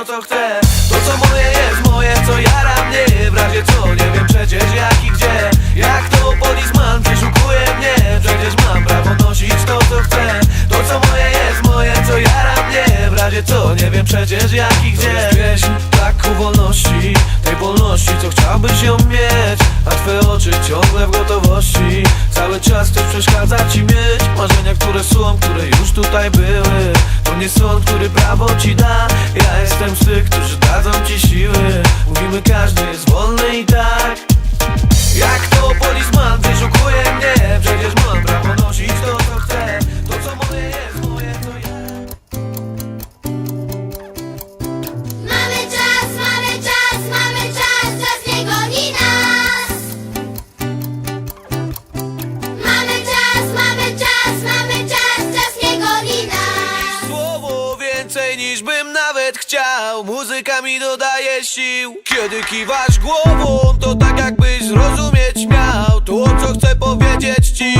to co chcę. To co moje jest moje, co jara mnie. W razie co, nie wiem przecież jak i gdzie. Jak to polisman przeszukuje mnie? Przecież mam prawo nosić to co chcę. To co moje jest moje, co jara mnie. W razie co, nie wiem przecież jak i gdzie. To jest pieśń tak wolności Tej wolności, co chciałbyś ją mieć. A twoje oczy ciągle w gotowości. Cały czas ktoś przeszkadza ci mieć. Marzenia, które są, które już tutaj były To nie sąd, który prawo ci da. Ja jestem z tych, którzy dadzą ci nawet chciał. Muzyka mi dodaje sił. Kiedy kiwasz głową To tak jakbyś zrozumieć miał. To co chcę powiedzieć ci